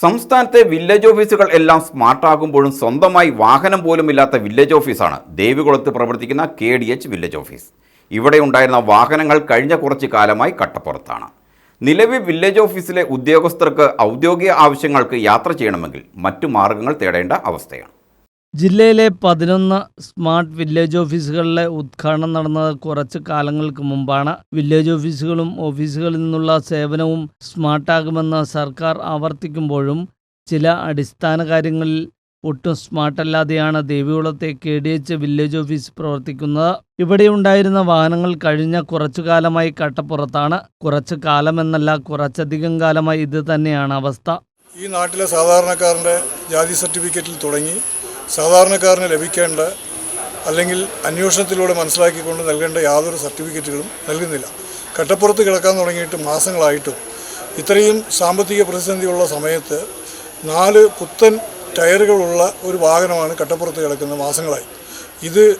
സംസ്ഥാനത്തെ വില്ലേജ് ഓഫീസുകൾ എല്ലാം സ്മാർട്ടാകുമ്പോഴും സ്വന്തമായി വാഹനം പോലും ഇല്ലാത്ത വില്ലേജ് ഓഫീസാണ് ദേവികുളത്ത് പ്രവർത്തിക്കുന്ന K D H village office ഇവിടെ ഉണ്ടായിരുന്ന വാഹനങ്ങൾ കഴിഞ്ഞ കുറച്ച് കാലമായി കട്ടപ്പുറത്താണ്. നിലവിൽ വില്ലേജ് ഓഫീസിലെ ഉദ്യോഗസ്ഥർക്ക് ഔദ്യോഗിക ആവശ്യങ്ങൾക്ക് യാത്ര ചെയ്യണമെങ്കിൽ മറ്റു മാർഗങ്ങൾ തേടേണ്ട അവസ്ഥയാണ്. ജില്ലയിലെ പതിനൊന്ന് സ്മാർട്ട് വില്ലേജ് ഓഫീസുകളിലെ ഉദ്ഘാടനം നടന്നത് കുറച്ച് കാലങ്ങൾക്ക് മുമ്പാണ്. വില്ലേജ് ഓഫീസുകളും ഓഫീസുകളിൽ നിന്നുള്ള സേവനവും സ്മാർട്ടാകുമെന്ന് സർക്കാർ ആവർത്തിക്കുമ്പോഴും ചില അടിസ്ഥാന കാര്യങ്ങളിൽ ഒട്ടും സ്മാർട്ടല്ലാതെയാണ് ദേവികുളത്തെ K D H village office പ്രവർത്തിക്കുന്നത്. ഇവിടെ ഉണ്ടായിരുന്ന വാഹനങ്ങൾ കഴിഞ്ഞ കുറച്ചു കാലമായി കട്ടപ്പുറത്താണ്. കുറച്ചു കാലമെന്നല്ല കുറച്ചധികം കാലമായി ഇത് തന്നെയാണ് അവസ്ഥ. ഈ നാട്ടിലെ സാധാരണക്കാരന്റെ ജാതി സർട്ടിഫിക്കറ്റിൽ തുടങ്ങി. സാധാരണക്കാരന് ലഭിക്കേണ്ട അല്ലെങ്കിൽ അന്വേഷണത്തിലൂടെ മനസ്സിലാക്കിക്കൊണ്ട് നൽകേണ്ട യാതൊരു സർട്ടിഫിക്കറ്റുകളും നൽകുന്നില്ല. കട്ടപ്പുറത്ത് കിടക്കാൻ തുടങ്ങിയിട്ട് മാസങ്ങളായിട്ടും ഇത്രയും സാമ്പത്തിക പ്രതിസന്ധിയുള്ള സമയത്ത് നാല് പുത്തൻ ടയറുകളുള്ള ഒരു വാഹനമാണ് കട്ടപ്പുറത്ത് കിടക്കുന്ന മാസങ്ങളായി. ഇത്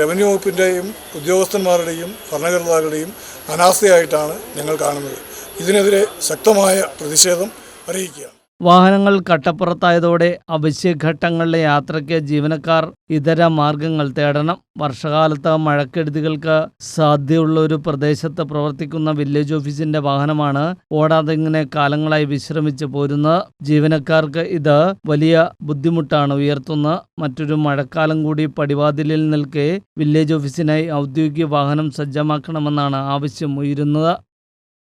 റവന്യൂ വകുപ്പിന്റെയും ഉദ്യോഗസ്ഥന്മാരുടെയും ഭരണകർത്താക്കളുടെയും അനാസ്ഥയായിട്ടാണ് ഞങ്ങൾ കാണുന്നത്. ഇതിനെതിരെ ശക്തമായ പ്രതിഷേധം അറിയിക്കുകയാണ്. വാഹനങ്ങൾ കട്ടപ്പുറത്തായതോടെ അവശ്യഘട്ടങ്ങളിലെ യാത്രയ്ക്ക് ജീവനക്കാർ ഇതര മാർഗങ്ങൾ തേടണം. വർഷകാലത്ത് മഴക്കെടുതികൾക്ക് സാധ്യതയുള്ള ഒരു പ്രദേശത്ത് പ്രവർത്തിക്കുന്ന വില്ലേജ് ഓഫീസിന്റെ വാഹനമാണ് ഓടാതെ ഇങ്ങനെ കാലങ്ങളായി വിശ്രമിച്ച് പോരുന്നത്. ജീവനക്കാർക്ക് ഇത് വലിയ ബുദ്ധിമുട്ടാണ് ഉയർത്തുന്നത്. മറ്റൊരു മഴക്കാലം കൂടി പടിവാതിലിൽ നിൽക്കെ വില്ലേജ് ഓഫീസിനായി ഔദ്യോഗിക വാഹനം സജ്ജമാക്കണമെന്നാണ് ആവശ്യം ഉയരുന്നത്.